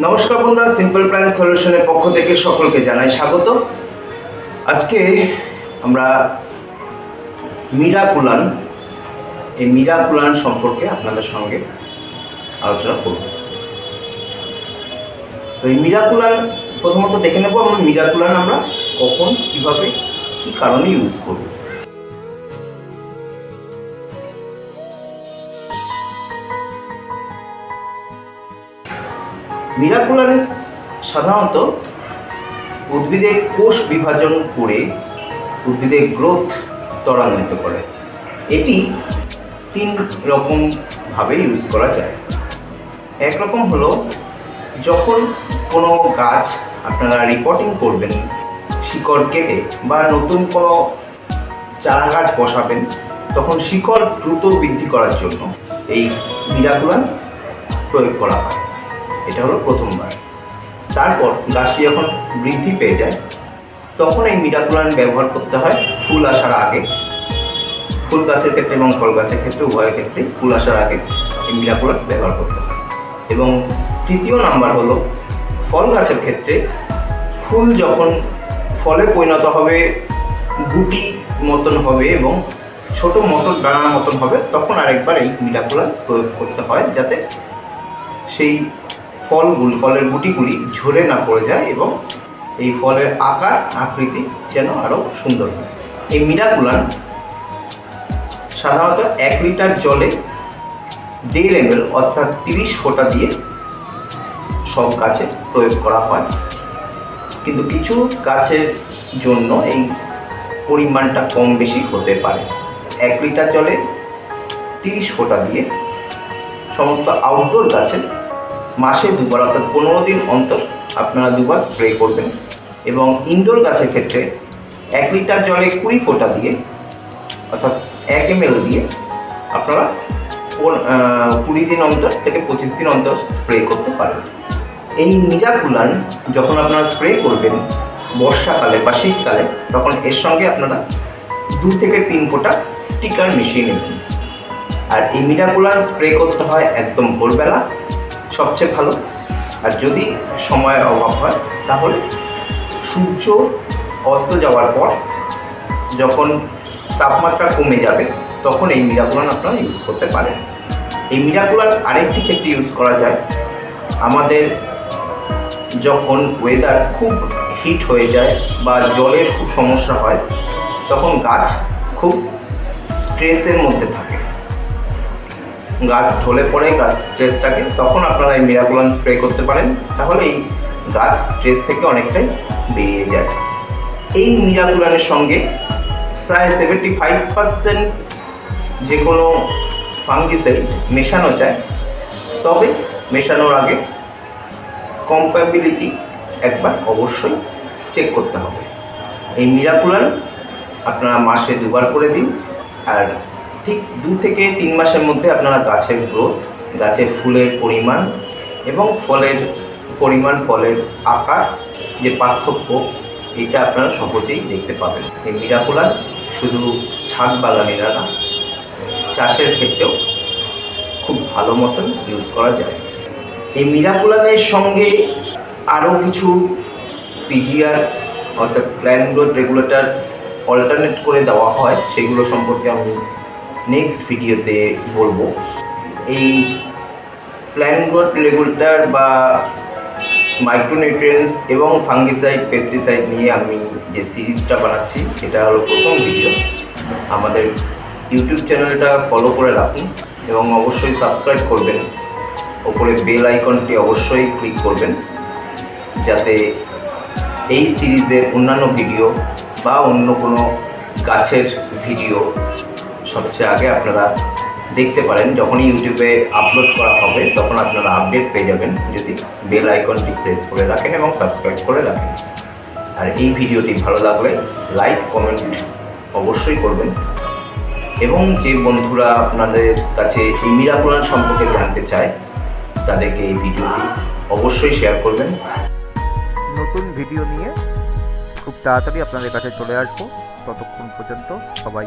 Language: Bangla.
নমস্কার বন্ধুরা সিম্পল প্ল্যান সলিউশনের পক্ষ থেকে সকলকে জানাই স্বাগত। আজকে আমরা মিরাকুলান, এই মিরাকুলান সম্পর্কে আপনাদের সঙ্গে আলোচনা করব। তো এই মিরাকুলান, প্রথমত দেখে নেব আমরা মিরাকুলান আমরা কখন, কীভাবে, কি কারণে ইউজ করব। মিরাকুলান সাধারণত উদ্ভিদের কোষ বিভাজন করে উদ্ভিদের গ্রোথ ত্বরান্বিত করে। এটি তিন রকম ভাবে ইউজ করা যায়। একরকম হলো, যখন কোনো গাছ আপনারা রিপোর্টিং করবেন, শিকড় কেটে বা নতুন কোনো চারা গাছ বসাবেন, তখন শিকড় দ্রুত বৃদ্ধি করার জন্য এই মিরাকুলান প্রয়োগ করা হয়। এটা হলো প্রথমবার। তারপর গাছটি যখন বৃদ্ধি পেয়ে যায়, তখন এই মিরাকুলান ব্যবহার করতে হয় ফুল আসার আগে। ফুল গাছের ক্ষেত্রে এবং ফল গাছের ক্ষেত্রে উভয়ের ক্ষেত্রে ফুল আসার আগে এই মিরাকুলান ব্যবহার করতে হয়। এবং তৃতীয় নাম্বার হলো, ফল গাছের ক্ষেত্রে ফুল যখন ফলে পরিণত হবে, গুটি মতন হবে এবং ছোট মতন দানার মতন হবে, তখন আরেকবার এই মিরাকুলান প্রয়োগ করতে হয় যাতে সেই ফলগুলি ফলের গুটিগুলি ঝরে না পড়ে যায় এবং এই ফলের আকার, আকৃতি যেন আরও সুন্দর হয়। এই মিরাকুলান সাধারণত এক লিটার জলে দেড় এম অর্থাৎ তিরিশ ফোঁটা দিয়ে সব গাছে প্রয়োগ করা হয়। কিন্তু কিছু গাছের জন্য এই পরিমাণটা কম বেশি হতে পারে। এক লিটার জলে তিরিশ ফোঁটা দিয়ে সমস্ত আউটডোর গাছে মাসে দুবার অর্থাৎ পনেরো দিন অন্তর আপনারা দুবার স্প্রে করবেন। এবং ইনডোর গাছের ক্ষেত্রে এক লিটার জলে কুড়ি ফোঁটা দিয়ে, অর্থাৎ এক এম দিয়ে আপনারা কুড়ি দিন অন্তর থেকে পঁচিশ দিন অন্তর স্প্রে করতে পারেন। এই মিরাকুলান যখন আপনারা স্প্রে করবেন বর্ষাকালে বা শীতকালে, তখন এর সঙ্গে আপনারা দু থেকে তিন ফোঁটা স্টিকার মিশিয়ে নেবেন। আর এই মিরাকুলান স্প্রে করতে হয় একদম ভোরবেলা সবচেয়ে ভালো। আর যদি সময়ের অভাব হয়, তাহলে সূর্য অস্ত যাওয়ার পর যখন তাপমাত্রা কমে যাবে, তখন এই মিরাকুলান আপনারা ইউজ করতে পারেন। এই মিরাকুলার আরেকটি ক্ষেত্রে ইউজ করা যায়। আমাদের যখন ওয়েদার খুব হিট হয়ে যায় বা জলের খুব সমস্যা হয়, তখন গাছ খুব স্ট্রেসের মধ্যে থাকে। গাছ ঢলে পড়ে গাছ স্ট্রেস থাকে, তখন আপনারা এই মিরাকুলান স্প্রে করতে পারেন, তাহলে এই গাছ স্ট্রেস থেকে অনেকটাই বেরিয়ে যায়। এই মিরাকুলানের সঙ্গে প্রায় সেভেন্টি ফাইভ পার্সেন্ট যে কোনো ফাঙ্গিসাইড মেশানো যায়। তবে মেশানোর আগে কম্পাবিলিটি একবার অবশ্যই চেক করতে হবে। এই মিরাকুলান আপনারা মাসে দুবার করে দিন, আর ঠিক দু থেকে তিন মাসের মধ্যে আপনারা গাছের গ্রোথ গাছের ফুলের পরিমাণ এবং ফলের পরিমাণ, ফলের আকার, যে পার্থক্য, এটা আপনারা সহজেই দেখতে পাবেন। এই মিরাকুলান শুধু ছাদ বাগানিরা না, চাষের ক্ষেত্রেও খুব ভালো মতন ইউজ করা যায়। এই মিরাকুলানের সঙ্গে আরও কিছু পিজিআর অর্থাৎ প্ল্যান গ্রোথ রেগুলেটর অল্টারনেট করে দেওয়া হয়, সেগুলো সম্পর্কে আমি নেক্সট ভিডিওতে বলব। এই প্ল্যান গ্রোথ রেগুলেটর বা মাইক্রোনিউট্রিয়েন্টস এবং ফাঙ্গিসাইড পেস্টিসাইড নিয়ে আমি যে সিরিজটা বানাচ্ছি, সেটা হলো প্রথম ভিডিও আমাদের ইউটিউব চ্যানেলটা ফলো করে রাখুন এবং অবশ্যই সাবস্ক্রাইব করবেন। ওপরে বেল আইকনটি অবশ্যই ক্লিক করবেন, যাতে এই সিরিজের অন্যান্য ভিডিও বা অন্য কোনো গাছের ভিডিও সবচেয়ে আগে আপনারা দেখতে পারেন, যখনই ইউটিউবে আপলোড করা হবে, তখন আপনারা আপডেট পেয়ে যাবেন। যদি বেল আইকনটি প্রেস করে রাখেন এবং সাবস্ক্রাইব করে রাখেন। আর এই ভিডিওটি ভালো লাগলে লাইক কমেন্ট অবশ্যই করবেন। এবং যে বন্ধুরা আপনাদের কাছে এই মিরাকুলান সম্পর্কে জানতে চায়, তাদেরকে এই ভিডিওটি অবশ্যই শেয়ার করবেন। নতুন ভিডিও নিয়ে খুব তাড়াতাড়ি আপনাদের কাছে চলে আসব। ততক্ষণ পর্যন্ত সবাই